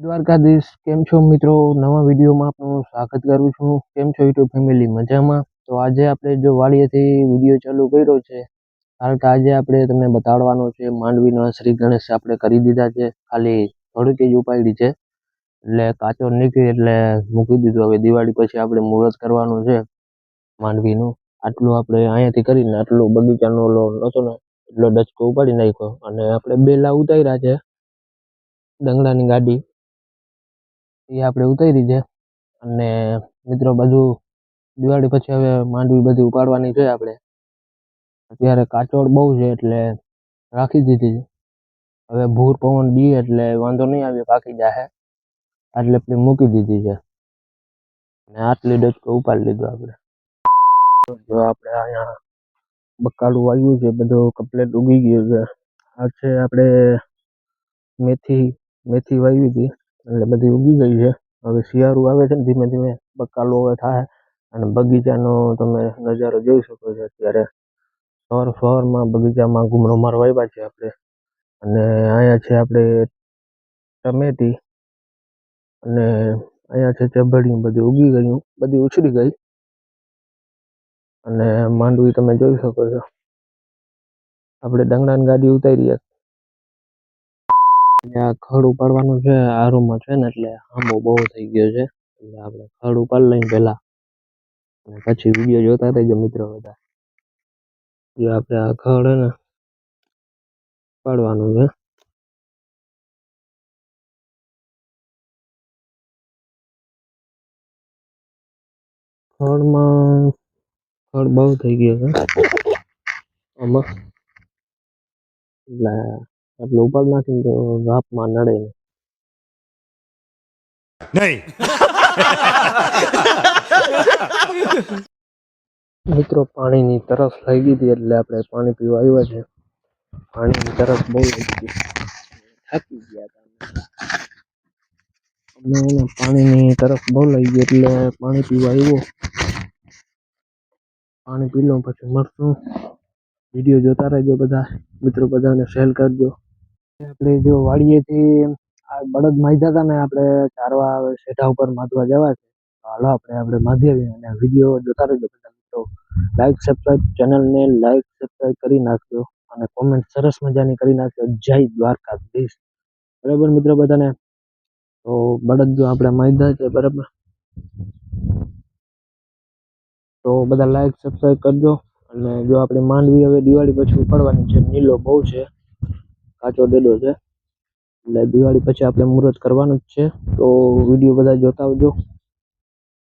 દ્વારકાધીશ, કેમ છો મિત્રો? નવા વિડીયોમાં આપનું સ્વાગત કરું છું. કેમ છો યુટ્યુબ ફેમિલી? મજામાં? તો આજે આપણે જો વાડીએથી વીડિયો ચાલુ કર્યો છે, કારણ કે આજે આપણે તમને બતાડવાનો છે, માંડવીનો શ્રી ગણેશ આપણે કરી દીધા છે. ખાલી થોડીક જ ઉપાડી છે, એટલે કાચો નીકળી, એટલે મૂકી દીધું. હવે દિવાળી પછી આપણે મુહૂર્ત કરવાનું છે માંડવીનું. આટલું આપણે અહીંયાથી કરીને આટલું બગીચાનો ઓલો નહોતો ને એટલો ડચકો ઉપાડી નાખ્યો. અને આપણે બેલા ઉતાર્યા છે ડંગડાની ગાડી. એ આપણે ઉતારી છે. અને મિત્રો બધું દિવાળી પછી હવે માંડવી બધી ઉપાડવાની છે આપણે. અત્યારે કાચોડ બહુ છે એટલે રાખી દીધી છે. હવે ભૂર પવન બી એટલે વાંધો નહીં આવે, પાકી જાહે. એટલે આપણે મૂકી દીધી છે. અને આટલી ડચકો ઉપાડી લીધો આપણે. જો આપણે અહીંયા બકાલું વાવ્યું છે, બધું કમ્પ્લેટ ઉગી ગયું છે. આ છે આપણે મેથી મેથી વાવી હતી. એટલે બધી ઉગી ગઈ છે. હવે શિયાળું આવે છે ને ધીમે ધીમે બકાલો હવે થાય અને બગીચાનો તમે નજારો જોઈ શકો છો અત્યારે. સવાર સવારમાં બગીચામાં ઘૂમરો મારવા આવ્યા છે આપણે. અને અહીંયા છે આપણે ટમેટી અને અહીંયા છે ચબડિયું બધું ઉગી ગયું, બધી ઉછરી ગઈ. અને માંડવી તમે જોઈ શકો છો. આપણે ડંગડાની ગાડી ઉતારી આ ખડ ઉપાડવાનું છે આરુમાં છે ને એટલે આંબો બહુ થઈ ગયો છે. એટલે આપણે ખડ ઉપાડી લઈને પહેલા અને પછી વીડિયો જોતા રહેજો મિત્રો બધા. જે આપણે આ ખડ ને ઉપાડવાનું છે. ખડમાં ખડ બહુ થઈ ગયો છે. આમાં. એટલે આટલું ઉપાડ નાખીને તો રાપમાં નડે નહીં નહીં. મિત્રો પાણીની તરફ લાગી હતી એટલે આપણે પાણી પીવા આવ્યા છે. પાણીની તરફ બહુ લાગી થાકી ગયા હતા એને પાણીની તરફ બહુ લાગી ગઈ એટલે પાણી પીવા આવ્યો. પાણી પી લઉં પછી મળશું. વીડિયો જોતા રહેજો બધા. મિત્રો બધાને શેર કરજો. આપણે જો વાડીએથી આ બળદ માજ્યા હતા ને આપણે ચારવા શેઢા ઉપર માધવા જવા છે. હાલો આપણે આપણે માધી અને વીડિયો જોતા રહેજો બધા મિત્રો. લાઈક સબસ્ક્રાઈબ ચેનલને લાઈક સબસ્ક્રાઈબ કરી નાખજો અને કોમેન્ટ સરસ મજાની કરી નાખજો. જય દ્વારકાધીશ. બરાબર મિત્રો બધાને? તો બળદ જો આપણે માયદા છે, બરાબર? તો બધા લાઈક સબસ્ક્રાઈબ કરજો અને જો આપણે માંડવી હવે દિવાળી પછી ઉપાડવાની છે, નીલો બહુ છે. કાચો ડેડો છે. એટલે દિવાળી પછી આપણે મુહૂર્ત કરવાનું જ છે. તો વીડિયો બધા જોતા આવજો.